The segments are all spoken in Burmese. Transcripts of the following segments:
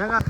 Ne kadar?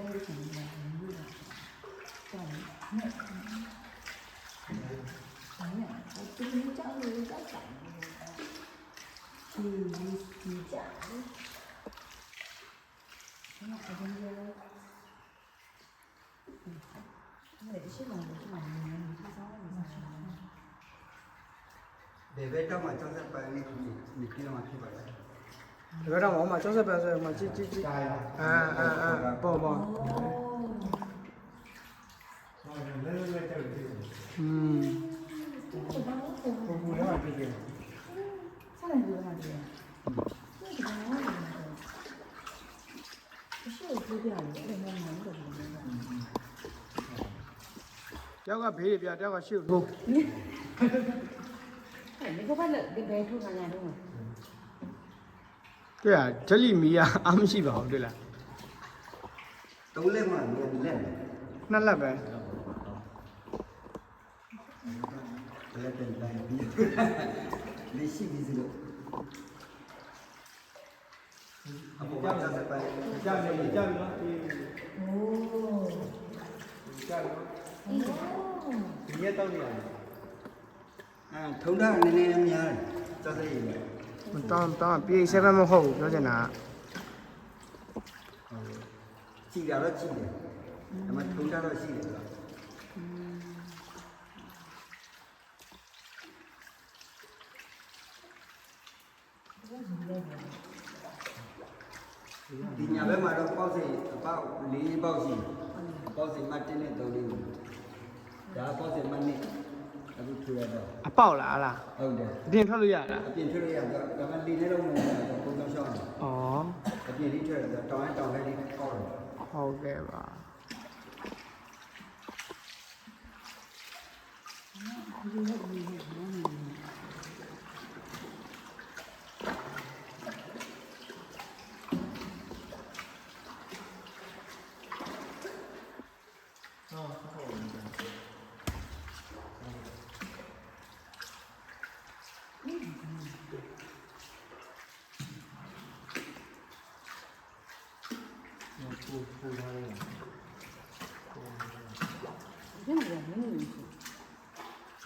똥을 잡는 거야. 아니야. 아니야. 어떻게 짜고 짜지 않는 느끼는 맛이 발라요. 这个让我嘛，就是不要说嘛，这这这，啊啊啊，不不。嗯。这个皮的边，这个袖子。你，你不怕冷？你别出门呀，出门。 တွေ့ရဂျက်လီမီယာအားမရှိပါဘူးတွေ့လားသုံးလက်မှမြန်လက်နှစ်လက်ပဲလက်တင်တိုင်းပြီးလေးရှိပြီစီလို့အပေါ်က60ပန်းကြာပြီကြာပြီနော် 오. ကြာပြီဒီရက်တော့နေရတယ်အဲထုံတာနည်းနည်းများ60ရည်ပဲမ တောင်းတောင်းပြေ7မဟုတ်ဘူးပြောချင်တာကြည်တာတော့ကြည်တယ်ဒါမှထုံတာတော့ရှိတယ်ကွာဒီညာဘက်မှာတော့ပေါက်စိတ်အပေါက်၄ပေါက်ရှိတယ်ပေါက်စိတ်မှတင်းနဲ့၃လေးကိုဒါပေါက်စိတ်မှနှစ် အခုထူရတော့အပေါက်လားလားဟုတ်တယ်အပြင်ထွက်လို့ရလားအပြင်ထွက်ရတော့ဒါမှဒီနေ့တော့မဟုတ်ဘူးပုံစံရှောင်းတယ်ဩအပြင်လေးထွက်ရတော့တောင်းရင်တောင်းလိုက်လေးကောက်တယ်ဟုတ်ကဲ့ပါ이게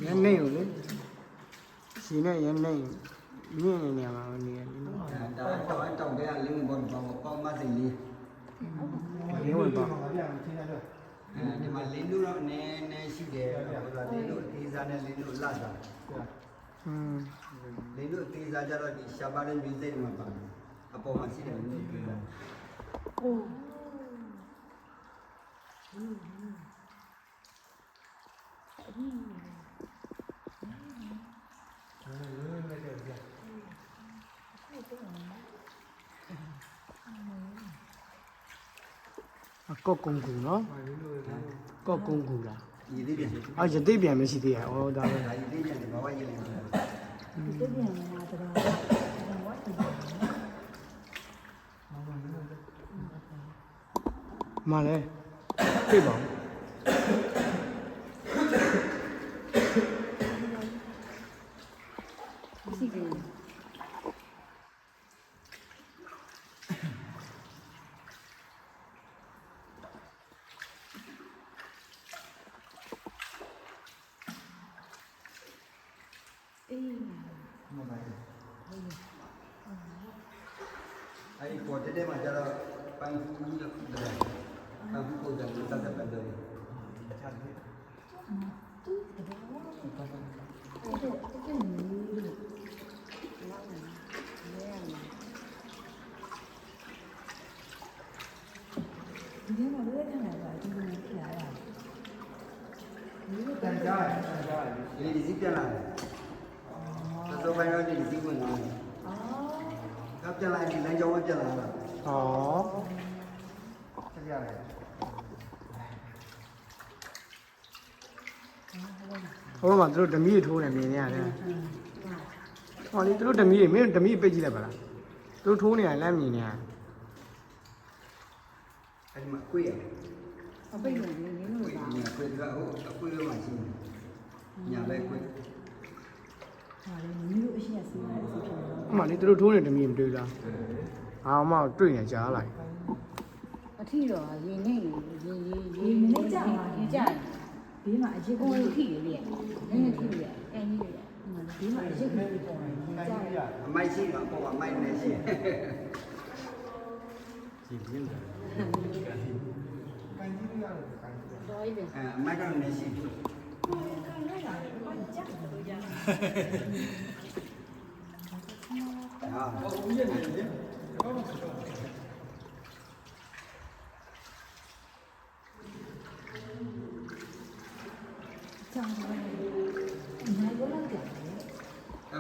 ရနေကိုလေရှင်နဲ့ရနေမြင့်နေနေမှာနေရနေနော် အဲဒါတောင်းရင်တောင်းတဲ့လင်းဘောဘောပေါက်မစိလေး ရင်းဝင်ပါ အဲဒီမှာလင်းတို့တော့နည်းနည်းရှိတယ်ဟိုကလင်းတို့အေးစားနဲ့လင်းတို့လတ်တာ อืม လင်းတို့အေးစားကြတော့ဒီရှာပါတဲ့မျိုးစိတ်မှာပါအပေါ်မှာရှိတယ်လင်းတို့ပြော 오. အကော က်ကုန်းကူနော်ကောက်ကုန်းကူလားရည်သေးတယ်ဒါအော်ရသိပြန်မရှိသေးရဩဒါပဲရည်သေးတယ်ဘာဝရည်လေးဒီတက်ပြန်လာတော့တော့ဝတ်တယ်မလဲပြေပါဦး စီကလေး အေး အဲ့ဒီပေါ်တဲ့မှာကျတော့ပန်းဖူးလို့တယ်ပန်းဖူးကိုတည်းကတက်တက်တယ်အဲ့တော့တက်ပြန်နေလို့လောက် ပြန်လာဒီလမ်းကြောင်းကပြန်လာတာဩဆက်ရတယ်ဟိုမှာသူတို့ဓမီထိုးနေမြင်နေရတယ်ဟောလေသူတို့ဓမီမင်းဓမီပိတ်ကြည့်လိုက်ပါလားသူတို့ထိုးနေရလမ်းမြင်နေရအဲ့ဒီမှာကွေးရအပိတ်လို့နေနေလို့ကွေးပါညာကွေးကဟိုအကွေးလို့မှရှိတယ်ညာပဲကွေး ဟာလေမိတို့အရှိရစီးရစီးဖြစ်နေတော့အမှလေသူတို့ထိုးနေဓမီမတွေ့လားအာမတွေ့နေကြားလိုက်အထီတော့ရင်နေရင်ရင်ရင်ကြကြဘေးမှာအရစ်ကိုကိုယ်ထီလေလေနည်းနည်းထီလေအင်းကြီးလေဘေးမှာအရစ်ကိုပေါ်နေကြရအမိုက်ရှိတော့ပေါ်မှာမိုက်နေရှိတော့ရည်ပဲအဲအမိုက်ကတော့နေရှိဟာကြောင်တယ်နိုင်တော့လောက်ကြတယ် ဟု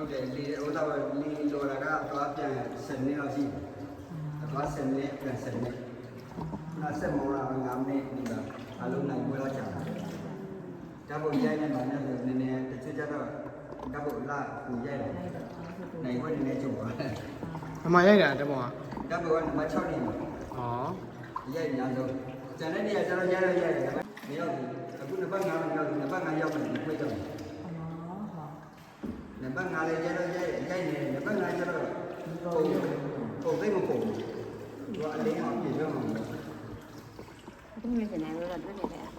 တ်တယ်လေဟိုတော့လေလိုလာကသွားပြန်7နှစ်လောက်ရှိတယ်သွား7နှစ်ပြန်7နှစ်နာဆက်မောလာ9မိနစ်ဒီကအလုံးနိုင်ပွဲတော့ကြာတာဓာတ်ပုံရိုက်နေမှာလည်းနည်းနည်းတစ်ချက်ကျတော့ ဓာတ်ပုံလာကိုရိုက်တယ်နိုင်ပွဲနည်းနည်းချုပ်သွားတယ်အမှရိုက်တာတမောကဓာတ်ပုံကနံပါတ်6နေမှာဩရိုက်ညာဆုံးကျန်တဲ့နေရာကျတော့ရိုက်တော့ရိုက်တယ်မရောက်ဘူးအခုနံပါတ်9ရောက်နံပါတ်9ရောက်မှဒီပွဲတော့အော်ဟာနံပါတ်9လေးကျတော့ရိုက်ရိုက်နေနံပါတ်9ကျတော့ပုံပုံသိမပုံဘူးသူအလေးအောင်ပြည့်စုံအောင်သူမြင်နေတယ်လို့တွေ့နေတယ်နံပါတ်6နဲ့နံပါတ်9ကျတော့ဟိုကျန်တဲ့ပုံစံမျိုးရိုက်နေတယ်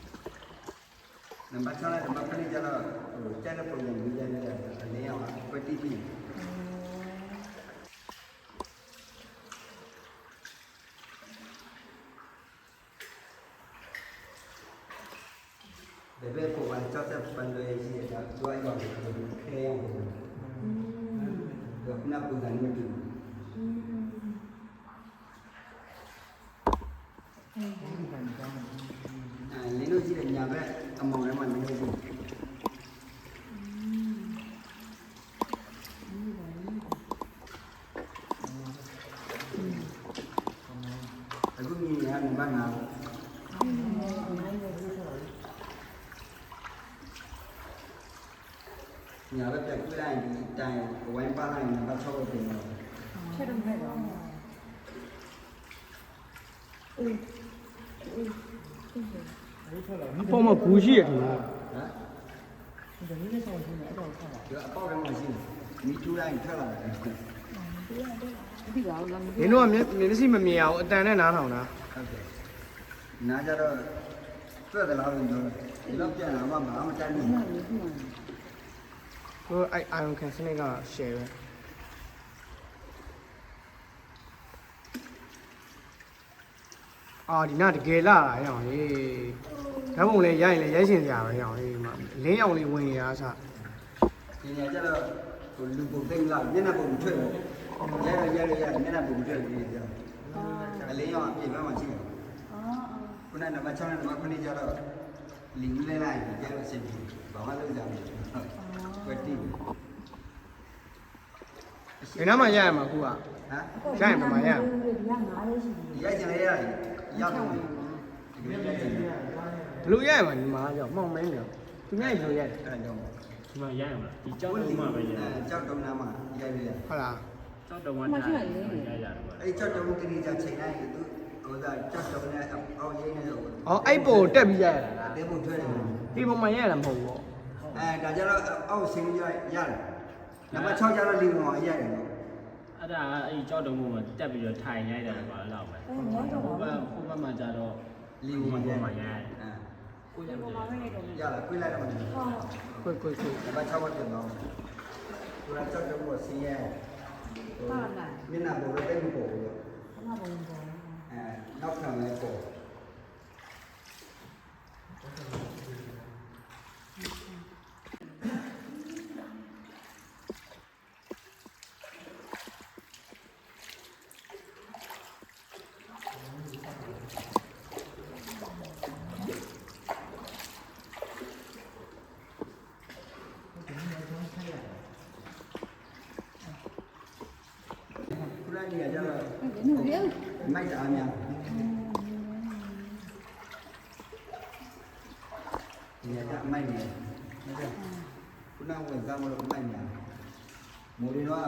အလေးအောင်ပတိတိဒီဘက်ပေါ်မှာကြောက်တဲ့ပန်တွေရှိတာတွားရောက်တယ်ခဲအောင်တော့နပ်ပုံစံမျိုးတူအဲလင်းလို့ရှိတဲ့ညာဘက်အမောင်ထဲမှာနည်းနည်းရှိအခုမြင်ရနံပါတ်9ညာဘက်ပြပြလိုက်ဒီတိုင်ဝိုင်းပါလိုက်နံပါတ်6ကိုပြင်တော့ ချက်တော့မဲ့တော့ ပေါ်မှာဘူးရှိရခင်ဗျာဟမ်ဒီလိုလေးဆောင်နေအဲ့တော့ဆက်တာဒီအပေါက်ထဲမှာရှိတယ်မီတူတိုင်းထွက်လာတယ်ဟုတ်ဒီကောင်လည်းနင်တို့ကမျက်မျက်စိမမြင်အောင်အတန်နဲ့နားထောင်တာကဲ့နားကြတော့တွေ့တယ်လားလို့ပြောတယ်ဒီတော့ပြန်လာမှမမတတ်ဘူးမှန်ဘူးမှန်ဟိုအဲ့ iron can စနစ်က share ပဲအာဒီနာတကယ်လာတာရအောင်ဟေး ဓာတ်ပုံလေးရိုက်ရင်လည်းရိုက်ရှင်စရာပဲရအောင်ဟေးမလင်းအောင်လေးဝင်နေတာအစဒီနေရာကျတော့ဟိုလူပုံသိမ့်လာမျက်နှာပုံထွက်တယ်ရဲရဲရဲရဲမျက်နှာပုံထွက်ပြီးကြအလင်းရောအပြည့်ဘက်မှာရှိတယ်အော်ခုနကနံပါတ်6နဲ့နံပါတ်9ကျတော့လင်းလဲလိုက်ကြတော့အဆင်ပြေဘာမှလုပ်ကြမလို့ဝက်တီဒီနားမှာရရမှာခုကဟမ်ရိုက်မှာမရဒီကငါးလေးရှိတယ်ရိုက်ချင်လဲရတယ်ရောက်တယ်ဒီလိုရိုက်ချင်တယ် ဘလို့ရရမှာဒီမှာကြောက်မှောင်မင်းနေသူမြိုက်ဘလို့ရတယ်အဲ့ဒါကြောင့်ဒီမှာရရမလားဒီကြောက်တော့မှပဲရအဲကြောက်တုံးနာမှာရိုက်ရရဟုတ်လားကြောက်တော့မှထားရရတယ်ပါအဲ့ကြောက်တုံးတတိကြချိန်လိုက်သူဟိုသာကြောက်တုံးနဲ့အောက်ရင်းနဲ့တော့။အော်အဲ့ပေါ်တက်ပြီးရရတာလားတဲဖို့ထွက်တယ်။ဒီပေါ်မှာရရတာမဟုတ်ဘူးအဲဒါကြတော့အောက်ဆင်းရရတယ်နံပါတ်6ကျတော့လီပေါ်မှာရတယ်နော်အဲ့ဒါအဲ့ကြောက်တော့မှတက်ပြီးတော့ထိုင်ရိုက်တယ်ပါလောက်ပဲဟိုဘက်ဟိုဘက်မှာကြတော့လီပေါ်မှာရမှာရရ အဲကိုရပေါ်မမှာယ်ပဲနေတော့ရလားခွေးလိုက်တော့မှဟုတ်။ခွေခွေခွေနံပါတ်6ဘက်ပြန်တော့သူကကြောက်တုံးကိုဆင်းရမျက်နှာပေါ်တော့တိတ်မပေါ်ဘူးဘာမှမဝင်ပါဘူးအဲနောက်ခံလည်းပေါ် ခုနကကြတော့နူရုပ်မိုက်တာအများဒီကမိုက်နေခုနကဝင်ကမလို့မိုက်နေမိုးရီတော့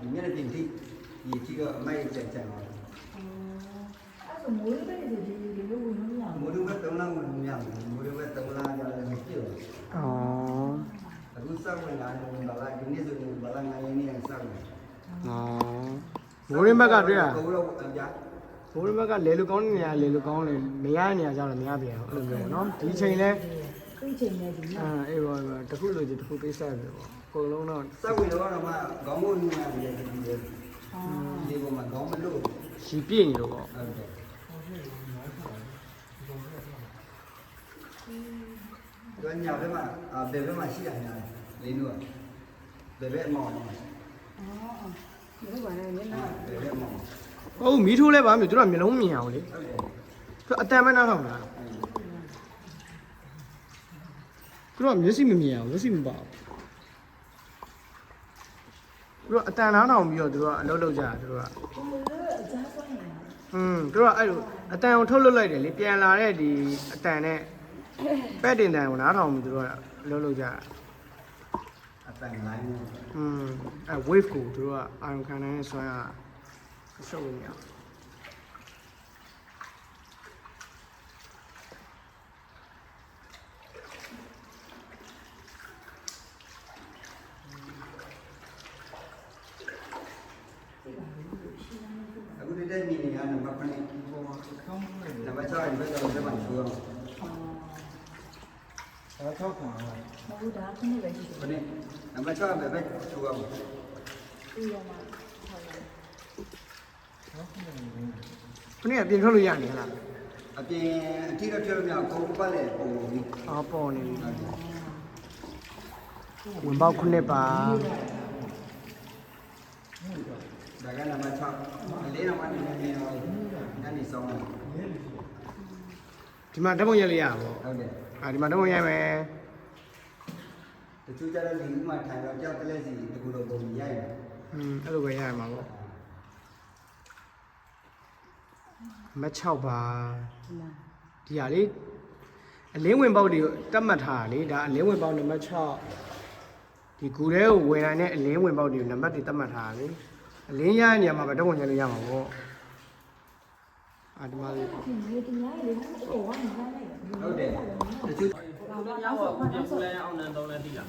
ဒီမြက်ပြင်တိဒီချီကအမိုက်ကြက်ကြက်တော့ အဲ့ဆိုမိုးလေးပဲဒီဒီလိုဝင်လို့ရအောင် မိုးရီဘက်3လဝင်မြတ်မိုးရီဘက်3လကြလည်းမဖြစ်ဘူး ။အော် အခုစောက်ဝင်လာတယ်ဘာလာဒီနေ့ဆိုရင်ဘာလာငါရင်းနေစောက်ဝင် ။အော်။ မိုးရင်းဘက်ကတွေ့ရကိုတော့အပြား။မိုးရင်းဘက်ကလေလူကောင်းနေရလေလူကောင်းလေမရနေရကြတော့မရပြန်ဘူးအဲ့လိုမျိုးနော်။ဒီချိန်လဲသူ့ချိန်နဲ့ဒီအဲအေးပါပါတခုလိုချင်တခုပေးဆက်ပြီပေါ့။အကုန်လုံးတော့စောက်ဝင်တော့တော့မှခေါင်းမိုးနေရတယ်ဒီဒီအာဒီပေါ်မှာခေါင်းမလို့ရီပြည့်နေလို့ပေါ့ဟုတ်တယ်ကျွမ်းညာဘက်မှာအာဘယ်ဘက်မှာရှိရညာလဲလင်းတို့ကဘယ်ဘက်အမောင်းလဲအော် ဒီလိုပါနဲ့မျက်နှာဘယ်ဘက်အမောင်း။ဟုတ်မီးထိုးလဲပါမျိုးသူတို့ကမျိုးလုံးမြင်အောင်လေဟုတ်တယ်။သူအတန်မနာထောင်လား။သူတို့ကမျက်စိမမြင်အောင်မျက်စိမပါဘူး။သူတို့အတန်နားထောင်ပြီးတော့သူတို့ကအလုပ်လုပ်ကြတာသူတို့ကကိုမိုးလေးအကြားဆုံးနေတာอืมသူတို့ကအဲ့လိုအတန်ကိုထုတ်လွတ်လိုက်တယ်လေပြန်လာတဲ့ဒီအတန်နဲ့ပဲ့တင်တန်ကိုနားထောင်ပြီးသူတို့ကအလုပ်လုပ်ကြတာ အတန်လိုင်းอืมအဲ wave ကိုသူတို့ကအာရုံခံနိုင်တဲ့ဆွမ်းအားရှုပ်လို့မရဘူးအခုတည်းတည်းနေနေရနံပါတ်9ပေါ်မှာကောင်းတယ်နံပါတ်6ဘက်ကတော့ဘယ်မှာရှိအောင် အော်အဲ6ခွန်ပါမဟုတ်ဒါခုနေပဲရှိတယ်ဘယ်နဲ့နံပါတ်6ဘယ်ဘက်ရှိအောင်ပြီးတော့မှဟုတ်လားခုနေ့ကပြင်ထွက်လို့ရနေဟလားအပြင်အထီးတော့ပြောလို့မရဘူးကုန်ပတ်လေပုံပြီးအော်ပေါ်နေပြီဟုတ်တယ်ဝင်ပေါက်ခုနှစ်ပါဒါကနံပါတ်6လေးနံပါတ်9နေရောညနေဆောင်တယ်ဒီမှာဓာတ်ပုံရိုက်လို့ရပါဘောဟုတ်တယ် အာဒီမှာဓာတ်ပုံရိုက်မယ်တချို့ကျတော့ဒီဥမာထိုင်တော့ကြောက်တလဲစီတကူတော့ပုံရိုက်တယ်อืมအဲ့လိုပဲရရမှာပေါ့မ6ပါဒီလားဒီဟာလေးအလင်းဝင်ပေါက်တွေကိုတတ်မှတ်ထားတာလေဒါအလင်းဝင်ပေါက်နံပါတ်6ဒီကူထဲကိုဝင်နိုင်တဲ့အလင်းဝင်ပေါက်တွေကိုနံပါတ်တွေတတ်မှတ်ထားတာလေအလင်းရတဲ့နေရာမှာပဲဓာတ်ပုံရိုက်လို့ရမှာပေါ့ အာဒီမှာလေးဒီနေ့တင်ရလေဟိုကနေလာလိုက်ဟုတ်တယ်တချို့ကိုရအောင်ပြန်ပူလဲအောင်နန်းတော့လဲသိလား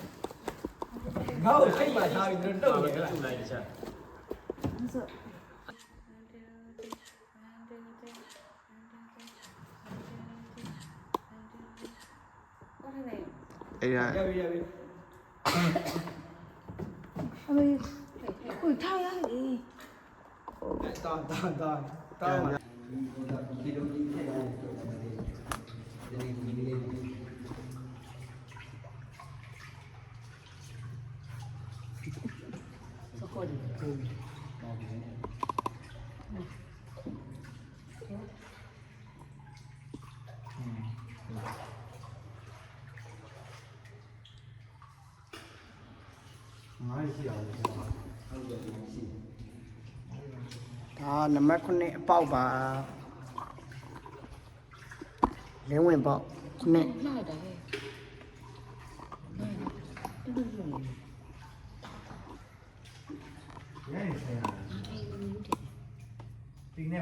ငါ့ကိုထိတ်မှထားပြီးတော့တုတ်နေလားထူလိုက်တစ်ချက်ဆိုအဲ့ဒါအမေကိုထားရလေတာတာတာတာ မှာဒီလိုဒီထည့်ရ nằm mắt con nè bao bà lấy nguyên bao con Tiếng này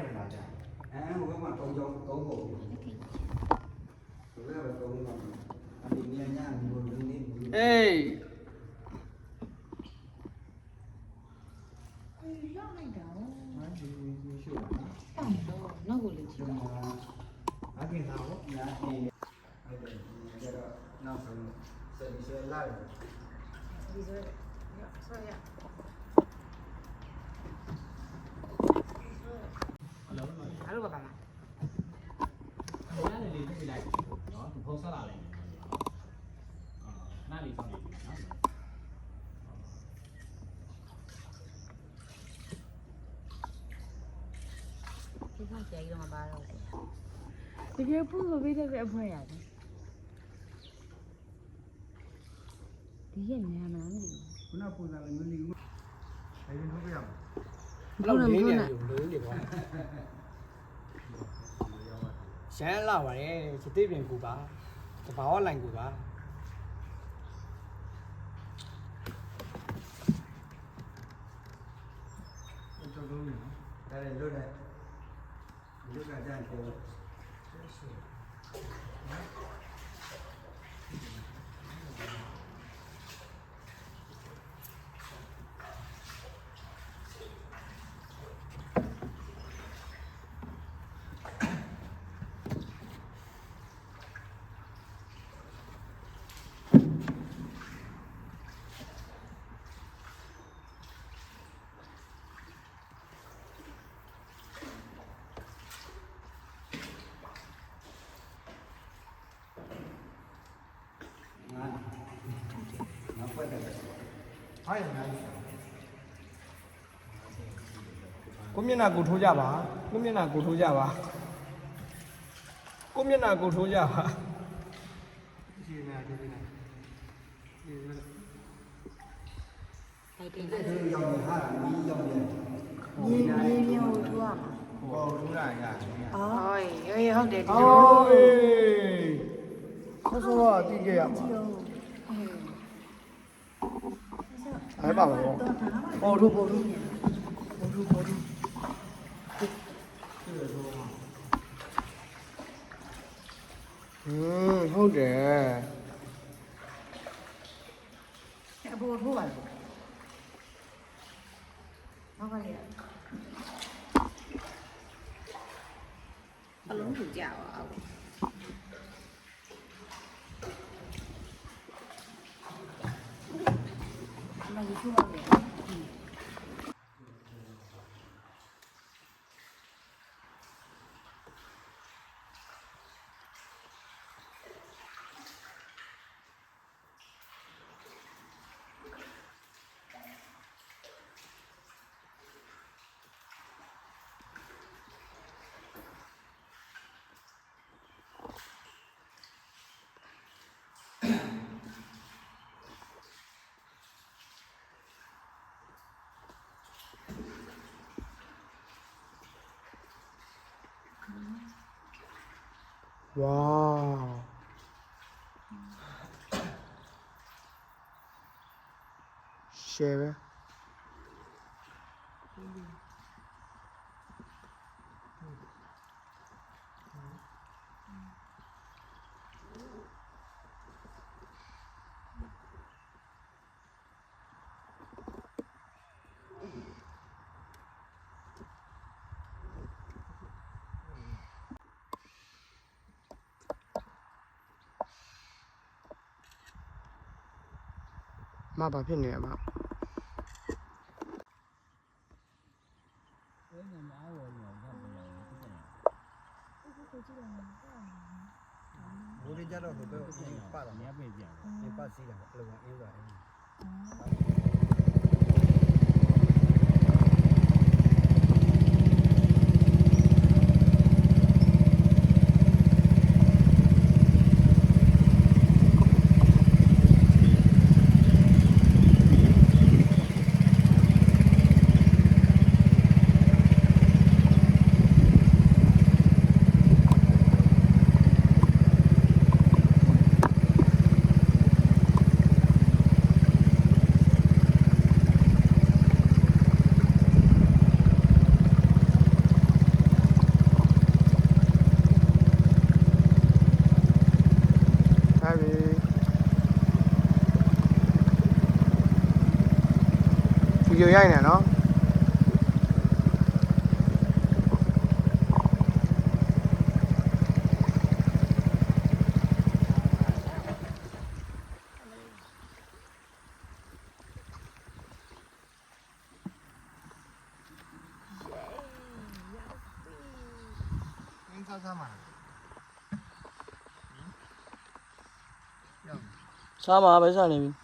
ဒီကကြာကြီးတော့မပါတော့ဘူးတကယ်ပူလို့ပြီးတဲ့အဖွဲရတယ်ဒီရဲ့နေရာမှာမသိဘူးခုနပုံစံမျိုးလေးကိုအဲဒီထုတ်ပြရမှာဘလောက်လေးနေပြီလို့နေပါရှမ်းလာပါတယ်စတိပြင်ကူပါတဘာဝလိုင်ကူပါတော်တော်လေးနော်ဒါလည်းလွတ်တယ် လွတ်ကကြတ ယ်ကိုငါငါပတ်တယ်ဟာရမယ်ကိုမျက်နှာကိုထိုးကြပါကိုမျက်နှာကိုထိုးကြပါကိုမျက်နှာကိုထိုးကြပါရှိနေတယ်ဒီနေ့ဒီနေ့အဲ့ဒီဒီရောက်နေဟာမီးရောက်နေမြေမြေမျိုးထူရမှာပေါ်ထူလာရအော်ဟောရေဟုတ်တယ်ဒီအိုလိုး ခေါ်ဆိုတော့တိခဲ့ရမှာအဲ့ပါမလို့ပေါ်ထိုးပေါ်ထိုးပေါ်ထိုးပေါ်ထိုးဟင်းဟုတ်တယ်အပေါ်ထိုးပါလို့နောက်ကလေးအလုံးကိုကြာပါအောင် မကြီးထိုးပါလေဝေါ ရှယ် မဘာဖြစ်နေရမဘိုးလေးကြတော့ဟိုတော့ပါတာအများပဲပြန်ဒီပတ်စီးတာအဲ့လိုအင်းသွားအင်း ဟီ ဒီယိုရိုက်နေနော်စားမှာပဲစားနေပြီလက်